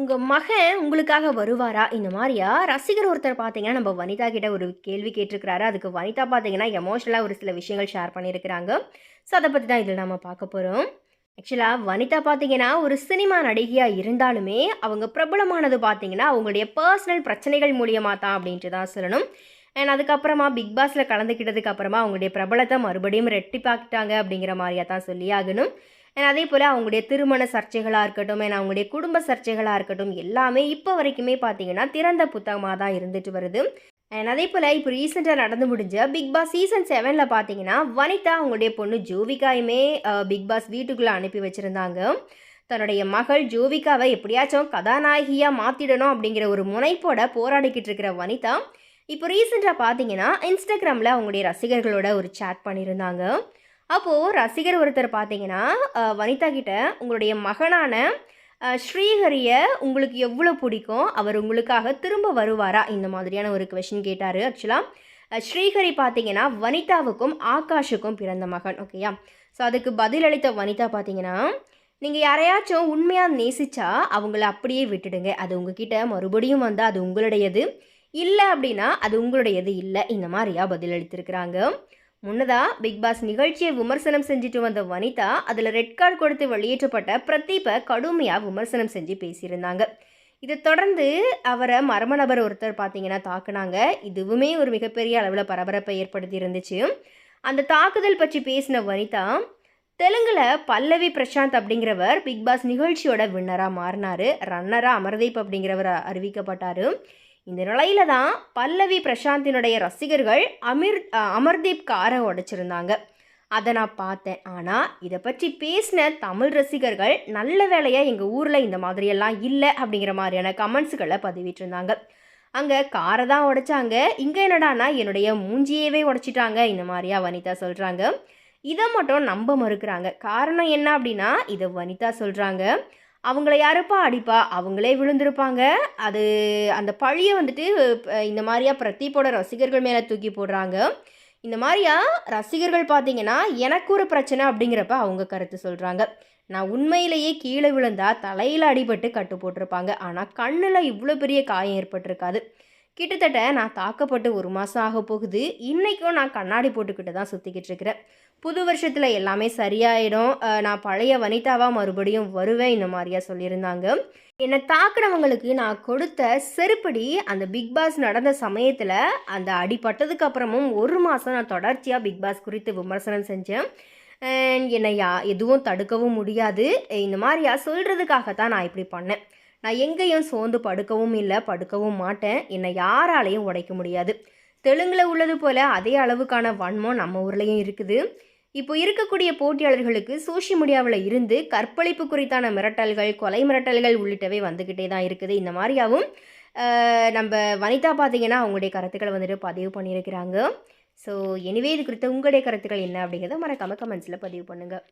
உங்கள் மகன் உங்களுக்காக வருவாரா? இந்த மாதிரியா? ரசிகர் ஒருத்தர் பார்த்தீங்கன்னா நம்ம வனிதா கிட்ட ஒரு கேள்வி கேட்டிருக்கிறாரு. அதுக்கு வனிதா பார்த்தீங்கன்னா எமோஷனலாக ஒரு சில விஷயங்கள் ஷேர் பண்ணியிருக்கிறாங்க. ஸோ அதை பற்றி தான் இதில் நம்ம பார்க்க போகிறோம் ஆக்சுவலாக வனிதா பார்த்தீங்கன்னா ஒரு சினிமா நடிகையாக இருந்தாலுமே அவங்க பிரபலமானது பார்த்தீங்கன்னா அவங்களுடைய பர்சனல் பிரச்சனைகள் மூலியமாக தான் அப்படின்ட்டு தான் சொல்லணும். அண்ட் அதுக்கப்புறமா பிக் பாஸில் கலந்துக்கிட்டதுக்கு அப்புறமா அவங்களுடைய பிரபலத்தை மறுபடியும் ரெட்டிப்பாக்கிட்டாங்க அப்படிங்கிற மாதிரியா தான் சொல்லி ஆகணும். அதே போல் அவங்களுடைய திருமண சர்ச்சைகளாக இருக்கட்டும் அண்ட் அவங்களுடைய குடும்ப சர்ச்சைகளாக இருக்கட்டும் எல்லாமே இப்போ வரைக்குமே பார்த்தீங்கன்னா திறந்த புத்தகமாக தான் இருந்துட்டு வருது. அண்ட் அதே போல் இப்போ ரீசெண்டாக நடந்து முடிஞ்ச பிக் பாஸ் சீசன் செவனில் பார்த்தீங்கன்னா வனிதா அவங்களுடைய பொண்ணு ஜோவிகாயுமே பிக் பாஸ் வீட்டுக்குள்ளே அனுப்பி வச்சுருந்தாங்க. தன்னுடைய மகள் ஜோவிகாவை எப்படியாச்சும் கதாநாயகியாக மாற்றிடணும் அப்படிங்கிற ஒரு முனைப்போட போராடிக்கிட்டு இருக்கிற வனிதா இப்போ ரீசெண்டாக பார்த்தீங்கன்னா இன்ஸ்டாகிராமில் அவங்களுடைய ரசிகர்களோட ஒரு சேட் பண்ணியிருந்தாங்க அப்போது ரசிகர் ஒருத்தர் பார்த்தீங்கன்னா வனிதா கிட்ட உங்களுடைய மகனான அஹ், ஸ்ரீஹரியை உங்களுக்கு எவ்வளோ பிடிக்கும்? அவர் உங்களுக்காக திரும்ப வருவாரா? இந்த மாதிரியான ஒரு கொஷின் கேட்டார். ஆக்சுவலாக ஸ்ரீஹரி பார்த்தீங்கன்னா வனிதாவுக்கும் ஆகாஷுக்கும் பிறந்த மகன். ஓகேயா ஸோ அதுக்கு பதிலளித்த வனிதா பார்த்தீங்கன்னா நீங்கள் யாரையாச்சும் உண்மையாக நேசித்தா அவங்கள அப்படியே விட்டுடுங்க. அது உங்ககிட்ட மறுபடியும் வந்தால் அது உங்களுடையது. இல்லை அப்படின்னா அது உங்களுடையது இல்லை. இந்த மாதிரியா பதிலளித்திருக்கிறாங்க முன்னதாக பிக் பாஸ் நிகழ்ச்சியை விமர்சனம் செஞ்சுட்டு வந்த வனிதா அதில் ரெட் கார்டு கொடுத்து வெளியேற்றப்பட்ட பிரதீப்பை கடுமையாக விமர்சனம் செஞ்சு பேசியிருந்தாங்க. இதை தொடர்ந்து அவரை மர்ம நபர் ஒருத்தர் பார்த்தீங்கன்னா தாக்குனாங்க. இதுவுமே ஒரு மிகப்பெரிய அளவில் பரபரப்பை ஏற்படுத்தி இருந்துச்சு. அந்த தாக்குதல் பற்றி பேசின வனிதா தெலுங்கில் பல்லவி பிரசாந்த் அப்படிங்கிறவர் பிக் பாஸ் நிகழ்ச்சியோட வின்னராக மாறினார். ரன்னராக அமர்தீப் அப்படிங்கிறவர் அறிவிக்கப்பட்டார். இந்த நிலையில தான் பல்லவி பிரசாந்தினுடைய ரசிகர்கள் அமிர் அமர்தீப் காரை உடைச்சிருந்தாங்க. அதை நான் பார்த்தேன். ஆனால் இதை பற்றி பேசின தமிழ் ரசிகர்கள் நல்ல வேலையாக எங்கள் ஊரில் இந்த மாதிரியெல்லாம் இல்லை அப்படிங்கிற மாதிரியான கமெண்ட்ஸுகளை பதிவிட்டிருந்தாங்க. அங்கே காரை தான் உடைச்சாங்க. இங்கே என்னடானா என்னுடைய மூஞ்சியவே உடைச்சிட்டாங்க. இந்த மாதிரியா வனிதா சொல்கிறாங்க இதை மட்டும் நம்ப மறுக்கிறாங்க. காரணம் என்ன அப்படின்னா இதை வனிதா சொல்கிறாங்க அவங்கள யாருப்பா அடிப்பா? அவங்களே விழுந்திருப்பாங்க. அது அந்த பழியை வந்துட்டு இந்த மாதிரியா பிரதீப்போட ரசிகர்கள் மேலே தூக்கி போடுறாங்க. இந்த மாதிரியா ரசிகர்கள் பார்த்தீங்கன்னா எனக்கு ஒரு பிரச்சனை அப்படிங்கிறப்ப அவங்க கருத்து சொல்கிறாங்க நான் உண்மையிலேயே கீழே விழுந்தா தலையில் அடிபட்டு கட்டு போட்டிருப்பாங்க. ஆனால் கண்ணில் இவ்வளோ பெரிய காயம் ஏற்பட்டிருக்காது. கிட்டத்தட்ட நான் தாக்கப்பட்டு ஒரு மாதம் ஆக போகுது. இன்றைக்கும் நான் கண்ணாடி போட்டுக்கிட்டு தான் சுற்றிக்கிட்டு இருக்கிறேன். புது வருஷத்தில் எல்லாமே சரியாயிடும். நான் பழைய வனிதாவாக மறுபடியும் வருவேன் இந்த மாதிரியா சொல்லியிருந்தாங்க. என்னை தாக்குனவங்களுக்கு நான் கொடுத்த செருப்படி அந்த பிக் பாஸ் நடந்த சமயத்தில் அந்த அடிபட்டதுக்கு அப்புறமும் ஒரு மாதம் நான் தொடர்ச்சியாக பிக் பாஸ் குறித்து விமர்சனம் செஞ்சேன். என்னை யா எதுவும் தடுக்கவும் முடியாது. இந்த மாதிரியா சொல்கிறதுக்காக தான் நான் இப்படி பண்ணேன். நான் எங்கேயும் சோர்ந்து படுக்கவும் இல்லை படுக்கவும் மாட்டேன். என்னை யாராலையும் உடைக்க முடியாது. தெலுங்கில் உள்ளது போல் அதே அளவுக்கான வன்மம் நம்ம ஊர்லேயும் இருக்குது. இப்போ இருக்கக்கூடிய போட்டியாளர்களுக்கு சோஷியல் மீடியாவில் இருந்து கற்பழிப்பு குறித்தான மிரட்டல்கள் கொலை மிரட்டல்கள் உள்ளிட்டவை வந்துக்கிட்டே தான் இருக்குது. இந்த மாதிரியாகவும் நம்ம வனிதா பார்த்தீங்கன்னா அவங்களுடைய கருத்துக்களை வந்துட்டு பதிவு பண்ணியிருக்கிறாங்க. ஸோ எனிவே இது குறித்த உங்களுடைய கருத்துக்கள் என்ன அப்படிங்கிறத மறக்காமல் கமெண்ட்ஸில் பதிவு பண்ணுங்கள்